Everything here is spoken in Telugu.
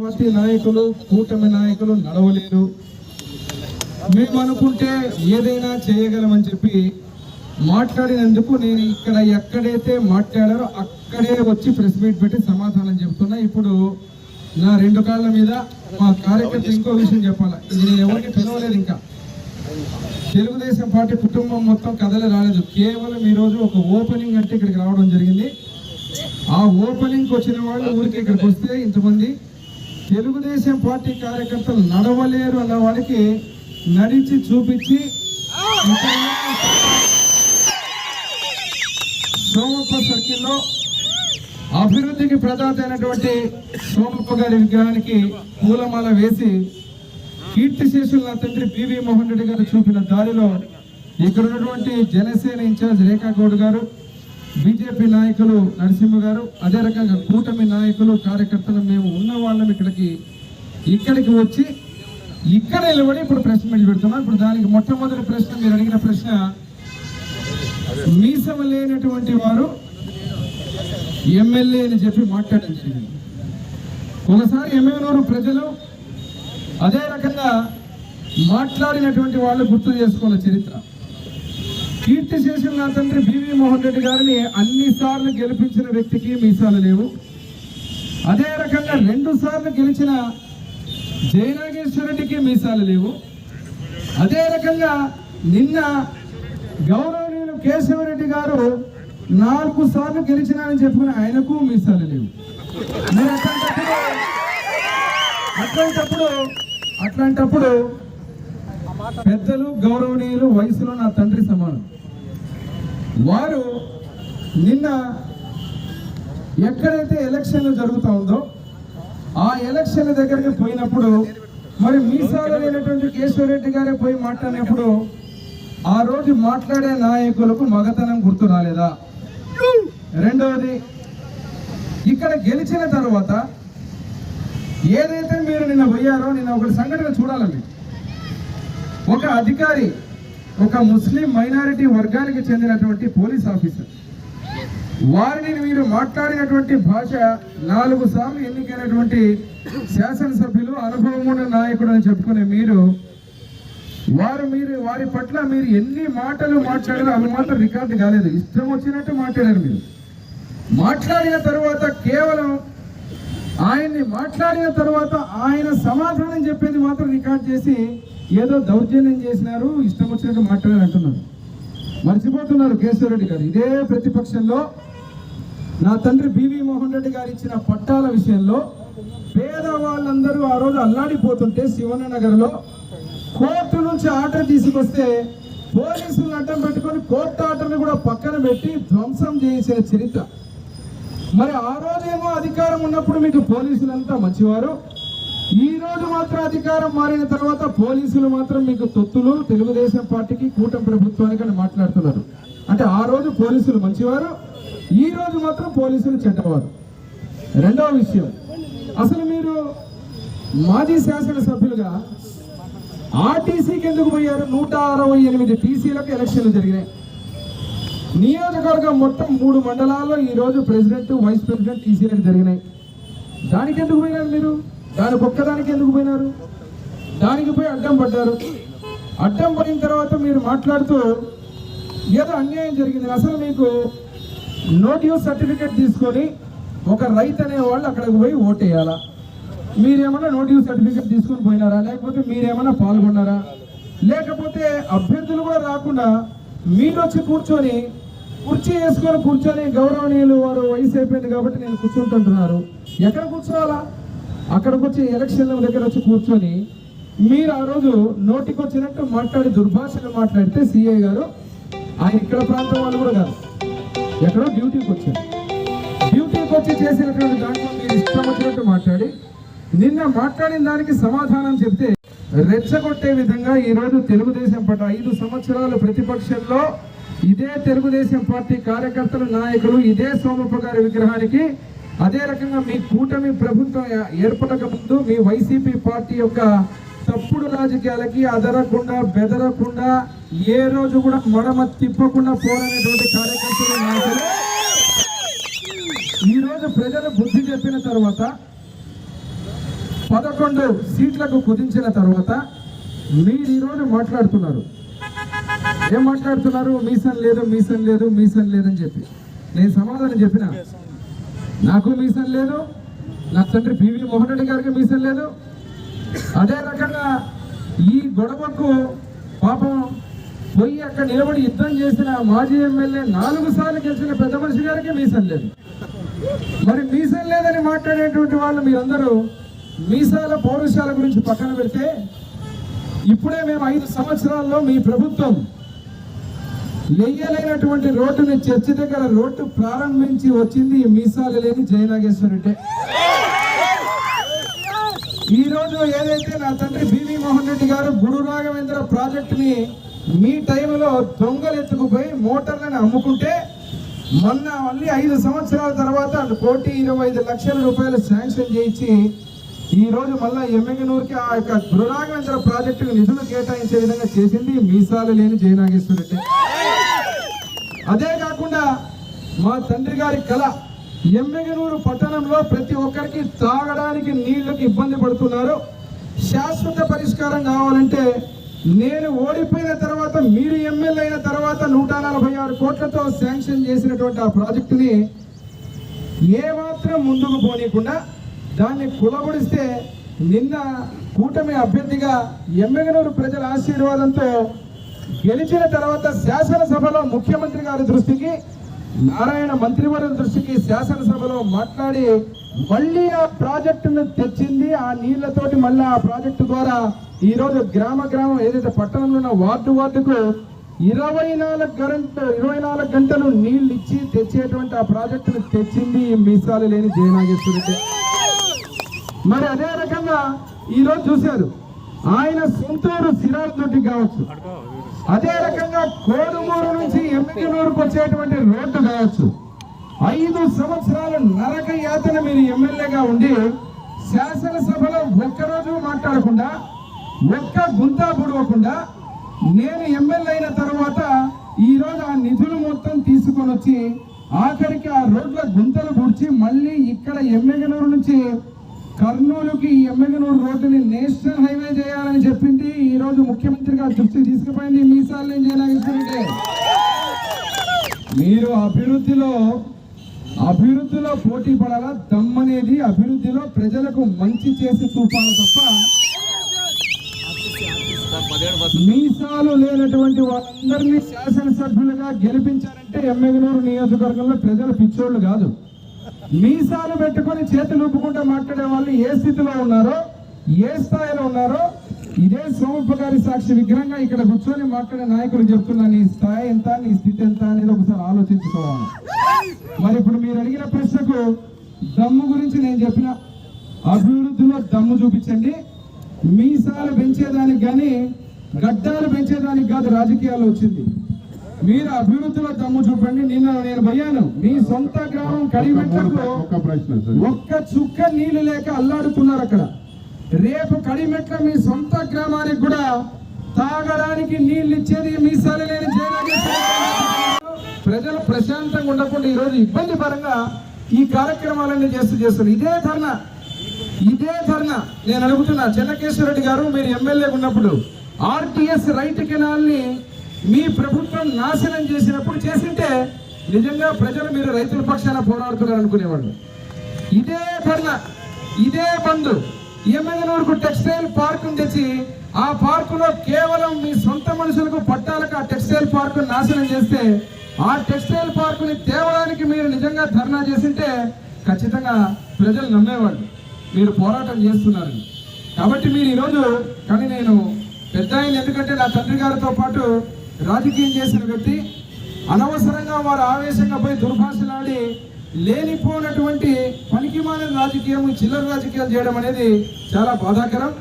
పార్టీ నాయకులు కూటమి నాయకులు నడవలేరు. మేము అనుకుంటే ఏదైనా చేయగలమని చెప్పి మాట్లాడినందుకు నేను ఇక్కడ ఎక్కడైతే మాట్లాడారో అక్కడే వచ్చి ప్రెస్ మీట్ పెట్టి సమాధానం చెప్తున్నా. ఇప్పుడు నా రెండు కాళ్ళ మీద మా కార్యకర్త ఇంకో విషయం చెప్పాలా? ఇది నేను ఎవరికి పిలవలేదు ఇంకా. తెలుగుదేశం పార్టీ కుటుంబం మొత్తం కథలు రాలేదు. కేవలం ఈరోజు ఒక ఓపెనింగ్ అంటే ఇక్కడికి రావడం జరిగింది. ఆ ఓపెనింగ్ వచ్చిన వాళ్ళు ఊరికి ఇక్కడికి వస్తే ఇంతమంది తెలుగుదేశం పార్టీ కార్యకర్తలు నడవలేరు అన్న వాళ్ళకి నడిచి చూపించి సోమప్ప సర్కిల్లో అభివృద్ధికి ప్రదాత అయినటువంటి సోమప్ప గారి విగ్రహానికి పూలమాల వేసి కీర్తి శేషులు నా తండ్రి పివి మోహన్ రెడ్డి గారు చూపిన దారిలో ఇక్కడ ఉన్నటువంటి జనసేన ఇన్ఛార్జ్ రేఖా గౌడ్ గారు బీజేపీ నాయకులు నరసింహ గారు అదే రకంగా కూటమి నాయకులు కార్యకర్తలు మేము ఉన్న వాళ్ళం ఇక్కడికి ఇక్కడికి వచ్చి ఇక్కడ నిలబడి ఇప్పుడు ప్రశ్న మీట్ పెడుతున్నాం. ఇప్పుడు దానికి మొట్టమొదటి ప్రశ్న మీరు అడిగిన ప్రశ్న మీసం లేనటువంటి వారు ఎమ్మెల్యే అని చెప్పి మాట్లాడడం ఒకసారి ఎమ్మెల్యేనూరు ప్రజలు అదే రకంగా మాట్లాడినటువంటి వాళ్ళు గుర్తు చేసుకోవాలి చరిత్ర. కీర్తి చేసిన నా తండ్రి బివి మోహన్ రెడ్డి గారిని అన్ని సార్లు గెలిపించిన వ్యక్తికి మీసాలు లేవు. అదే రకంగా రెండు సార్లు గెలిచిన జయనాగేశ్వర రెడ్డికి మీసాలు లేవు. అదే రకంగా నిన్న గౌరవనీయులు కేశవరెడ్డి గారు నాలుగు సార్లు గెలిచినారని చెప్పుకుని ఆయనకు మీసాలు లేవు. అట్లాంటప్పుడు అట్లాంటప్పుడు అట్లాంటప్పుడు పెద్దలు గౌరవనీయులు వయసులో నా తండ్రి సమానం. వారు నిన్న ఎక్కడైతే ఎలక్షన్లు జరుగుతూ ఉందో ఆ ఎలక్షన్ల దగ్గరికి పోయినప్పుడు మరి మీసాలు లేనటువంటి కేశవరెడ్డి గారే పోయి మాట్లాడినప్పుడు ఆ రోజు మాట్లాడే నాయకులకు మగతనం గుర్తు రాలేదా? రెండవది ఇక్కడ గెలిచిన తర్వాత ఏదైతే మీరు నిన్న పోయారో నిన్న ఒకటి సంఘటన చూడాలండి. ఒక అధికారి ఒక ముస్లిం మైనారిటీ వర్గానికి చెందినటువంటి పోలీస్ ఆఫీసర్. వారిని మీరు మాట్లాడినటువంటి భాష నాలుగు సార్లు ఎన్నికైనటువంటి శాసనసభ్యులు అనుభవం ఉన్న నాయకుడు అని చెప్పుకునే మీరు వారు మీరు వారి పట్ల మీరు ఎన్ని మాటలు మాట్లాడారో అవి మాత్రం రికార్డు కాలేదు. ఇష్టం వచ్చినట్టు మాట్లాడారు మీరు. మాట్లాడిన తర్వాత కేవలం ఆయన్ని మాట్లాడిన తర్వాత ఆయన సమాధానం చెప్పేది మాత్రం రికార్డ్ చేసి ఏదో దౌర్జన్యం చేసినారు ఇష్టం వచ్చినట్టు మాట్లాడారు అంటున్నారు. మర్చిపోతున్నారు కేశవరెడ్డి గారు. ఇదే ప్రతిపక్షంలో నా తండ్రి బివి మోహన్ రెడ్డి గారు ఇచ్చిన పట్టాల విషయంలో పేదవాళ్ళందరూ ఆ రోజు అల్లాడిపోతుంటే శివనగర్లో నగర్లో కోర్టు నుంచి ఆర్డర్ తీసుకొస్తే పోలీసులు అడ్డం పెట్టుకొని కోర్టు ఆర్డర్ని కూడా పక్కన పెట్టి ధ్వంసం చేయించిన చరిత్ర. మరి ఆ రోజేమో అధికారం ఉన్నప్పుడు మీకు పోలీసులంతా మంచివారు. ఈ రోజు మాత్రం అధికారం మారిన తర్వాత పోలీసులు మాత్రం మీకు తొత్తులు తెలుగుదేశం పార్టీకి కూటమి ప్రభుత్వానికి అని మాట్లాడుతున్నారు. అంటే ఆ రోజు పోలీసులు మంచివారు ఈ రోజు మాత్రం పోలీసులు చెడ్డవారు. రెండవ విషయం అసలు మీరు మాజీ శాసనసభ్యులుగా ఆర్టీసీకి ఎందుకు పోయారు? నూట అరవై ఎనిమిది టీసీలకు ఎలక్షన్లు జరిగినాయి. నియోజకవర్గం మొత్తం మూడు మండలాల్లో ఈరోజు ప్రెసిడెంట్ వైస్ ప్రెసిడెంట్ టీసీలకు జరిగినాయి. దానికి ఎందుకు పోయినారు మీరు? దానికి ఒక్కదానికి ఎందుకు పోయినారు? దానికి పోయి అడ్డం పడ్డారు. అడ్డం పడిన తర్వాత మీరు మాట్లాడుతూ ఏదో అన్యాయం జరిగింది. అసలు మీకు నోటివ్ సర్టిఫికేట్ తీసుకొని ఒక రైతు అనేవాళ్ళు అక్కడికి పోయి ఓటేయాలా? మీరేమన్నా నోటివ్ సర్టిఫికేట్ తీసుకొని పోయినారా? లేకపోతే మీరేమన్నా పాల్గొన్నారా? లేకపోతే అభ్యర్థులు కూడా రాకుండా మీరు వచ్చి కూర్చొని కుర్చీ వేసుకొని కూర్చొని గౌరవనీయులు వారు వయసు అయిపోయింది కాబట్టి నేను కూర్చుంటుంటున్నారు. ఎక్కడ కూర్చోవాలా? అక్కడికి వచ్చి ఎలక్షన్ల దగ్గర వచ్చి కూర్చొని మీరు ఆ రోజు నోటికి వచ్చినట్టు మాట్లాడి దుర్భాషలు మాట్లాడితే సిఐ గారు ఆయన ఇక్కడ ప్రాంతం వాళ్ళు కూడా కాదు. ఎక్కడో డ్యూటీకి వచ్చారు. డ్యూటీకి వచ్చి చేసినటువంటి దాంట్లో మీరు ఇష్టం వచ్చినట్టు మాట్లాడి నిన్న మాట్లాడిన దానికి సమాధానం చెప్తే రెచ్చగొట్టే విధంగా ఈ రోజు తెలుగుదేశం పార్టీ ఐదు సంవత్సరాలు ప్రతిపక్షంలో ఇదే తెలుగుదేశం పార్టీ కార్యకర్తలు నాయకులు ఇదే సోమప్ప గారి విగ్రహానికి అదే రకంగా మీ కూటమి ప్రభుత్వం ఏర్పడక ముందు మీ వైసీపీ పార్టీ యొక్క తప్పుడు రాజకీయాలకి అదరకుండా బెదరకుండా ఏ రోజు కూడా మడమ తిప్పకుండా పోరనేటువంటి కార్యకర్తలు నాయకులు ఈరోజు ప్రజలు బుద్ధి చెప్పిన తర్వాత పదకొండు సీట్లకు కుదించిన తర్వాత మీరు ఈరోజు మాట్లాడుతున్నారు. ఏం మాట్లాడుతున్నారు? మీసన్ లేదు మీసన్ లేదు మీసన్ లేదని చెప్పి. నేను సమాధానం చెప్పిన? నాకు మీసన్ లేదు. నా తండ్రి పివి మోహన్ రెడ్డి గారికి మీసన్ లేదు. అదే రకంగా ఈ గొడవకు పాపం పోయి అక్కడ నిలబడి యుద్ధం చేసిన మాజీ ఎమ్మెల్యే నాలుగు సార్లు గెలిచిన పెద్ద మనిషి గారికి మీసం లేదు. మరి మీసం లేదని మాట్లాడేటువంటి వాళ్ళు మీరందరూ మీసాల పౌరుషాల గురించి పక్కన పెడితే ఇప్పుడే మేము ఐదు సంవత్సరాల్లో మీ ప్రభుత్వం లేయలేనటువంటి రోడ్డుని చర్చి దగ్గర రోడ్డు ప్రారంభించి వచ్చింది మీసాలు లేని జయనాగేశ్వరుడే. ఈ రోజు ఏదైతే నా తండ్రి బివి మోహన్ రెడ్డి గారు గురు రాఘవేంద్ర ప్రాజెక్టుని మీ టైంలో దొంగలు ఎత్తుకుపోయి మోటార్లను అమ్ముకుంటే మొన్న మళ్ళీ ఐదు సంవత్సరాల తర్వాత కోటి ఇరవై ఐదు లక్షల రూపాయలు శాంక్షన్ చేయించి ఈ రోజు మళ్ళా ఎమ్మెగనూరుకి ఆ యొక్క దృఢాగంధర ప్రాజెక్టుకు నిధులు కేటాయించే విధంగా చేసింది మీసాలు లేని జయనాగేశ్వర రెడ్డి. అదే కాకుండా మా తండ్రి గారి కళ ఎమ్మెగనూరు పట్టణంలో ప్రతి ఒక్కరికి తాగడానికి నీళ్ళకు ఇబ్బంది పడుతున్నారు. శాశ్వత పరిష్కారం కావాలంటే నేను ఓడిపోయిన తర్వాత మీరు ఎమ్మెల్యే అయిన తర్వాత నూట నలభై ఆరు కోట్లతో శాంక్షన్ చేసినటువంటి ఆ ప్రాజెక్టుని ఏమాత్రం ముందుకు పోనీయకుండా దాన్ని కులబడిస్తే నిన్న కూటమి అభ్యర్థిగా ఎమ్మెగనూరు ప్రజల ఆశీర్వాదంతో గెలిచిన తర్వాత శాసనసభలో ముఖ్యమంత్రి గారి దృష్టికి నారాయణ మంత్రివర్గ దృష్టికి శాసనసభలో మాట్లాడి మళ్ళీ ఆ ప్రాజెక్టును తెచ్చింది. ఆ నీళ్ళతోటి మళ్ళీ ఆ ప్రాజెక్టు ద్వారా ఈరోజు గ్రామ గ్రామం ఏదైతే పట్టణంలో ఉన్న వార్డు వార్డుకు ఇరవై నాలుగు గంట ఇరవై నాలుగు గంటలు నీళ్ళు ఇచ్చి తెచ్చేటువంటి ఆ ప్రాజెక్టును తెచ్చింది ఈ మీసాలు లేని జయనాగేశ్వరుడు మరి అదే రకంగా ఈ రోజు చూశారు. ఆయన సొంతూరు సిరాజ్ కావచ్చు. అదే రకంగా కోడుమూరు నుంచి ఎమ్మికనూరుకు వచ్చేటువంటి రోడ్డు కావచ్చు. ఐదు సంవత్సరాల నరక యాతన మీరు ఎమ్మెల్యేగా ఉండి శాసనసభలో ఒక్కరోజు మాట్లాడకుండా ఒక్క గుంతా పొడవకుండా నేను ఎమ్మెల్యే అయిన తర్వాత ఈ రోజు ఆ నిధులు మొత్తం తీసుకొని వచ్చి ఆఖరికి ఆ రోడ్ల గుంతలు పూడ్చి మళ్ళీ ఇక్కడ ఎమ్మెగనూరు నుంచి కర్నూలుకి ఎమ్మెగనూరు రోడ్డుని నేషనల్ హైవే చేయాలని చెప్పింది. ఈ రోజు ముఖ్యమంత్రి గారు దృష్టికి తీసుకుపోయింది మీసాలు ఏం చేయాలంటే మీరు అభివృద్ధిలో అభివృద్ధిలో పోటీ పడాలా? దమ్మనేది అభివృద్ధిలో ప్రజలకు మంచి చేసి చూపాలి తప్ప మీసాలు లేనటువంటి వాళ్ళందరినీ శాసనసభ్యులుగా గెలిపించారంటే ఎమ్మెగనూరు నియోజకవర్గంలో ప్రజలు పిచ్చోళ్ళు కాదు. మీసాలు పెట్టుకొని చేతులు ఊపుకుంటూ మాట్లాడే వాళ్ళు ఏ స్థితిలో ఉన్నారో ఏ స్థాయిలో ఉన్నారో ఇదే సోమప్ప గారి సాక్షి విగ్రహంగా ఇక్కడ కూర్చొని మాట్లాడే నాయకులు చెప్తున్నా నీ స్థాయి ఎంత నీ స్థితి ఎంత అనేది ఒకసారి ఆలోచించుకోవాలి. మరి ఇప్పుడు మీరు అడిగిన ప్రశ్నకు దమ్ము గురించి నేను చెప్పిన అభివృద్ధిలో దమ్ము చూపించండి. మీసాలు పెంచేదానికి కానీ గడ్డాలు పెంచేదానికి కాదు రాజకీయాల్లో వచ్చింది. మీరు అభివృద్ధిలో దమ్ము చూపండి. నిన్న నేను పోయాను. మీ సొంత గ్రామం కడిమెట్లకు ఒక ప్రశ్న సార్. ఒక్క చుక్క నీళ్ళు లేక అల్లాడుతున్నారు అక్కడ. రేపు కడిమెట్ల మీ సొంత గ్రామానికి కూడా తాగడానికి నీళ్ళు ఇచ్చేది మీ సరిలేని ప్రజలు ప్రశాంతంగా ఉండకుండా ఈరోజు ఇబ్బంది పరంగా ఈ కార్యక్రమాలన్నీ చేస్తూ చేస్తారు ఇదే ధర్నా. ఇదే ధర్నా. నేను అడుగుతున్నా చెన్నకేశ్వరరెడ్డి గారు మీరు ఎమ్మెల్యే ఉన్నప్పుడు ఆర్టీఎస్ రైట్ కెనాల్ని మీ ప్రభుత్వం నాశనం చేసినప్పుడు చేసింటే నిజంగా ప్రజలు మీరు రైతుల పక్షాన పోరాడుతున్నారు అనుకునేవాళ్ళు. ఇదే ధర్నా ఇదే బంధు ఎమ్మెగనూరుకు టెక్స్టైల్ పార్క్ తెచ్చి ఆ పార్కులో కేవలం మీ సొంత మనుషులకు పట్టాలకు ఆ టెక్స్టైల్ పార్క్ నాశనం చేస్తే ఆ టెక్స్టైల్ పార్కుని తేవడానికి మీరు నిజంగా ధర్నా చేసింటే ఖచ్చితంగా ప్రజలు నమ్మేవాళ్ళు. మీరు పోరాటం చేస్తున్నారని కాబట్టి మీరు ఈరోజు కానీ నేను పెద్ద ఎందుకంటే నా తండ్రి గారితో పాటు రాజకీయం చేసిన వ్యక్తి అనవసరంగా వారు ఆవేశంగా పోయి దుర్భాషలాడి లేనిపోనటువంటి పనికిమాలిన రాజకీయం చిల్లర రాజకీయాలు చేయడం అనేది చాలా బాధాకరం.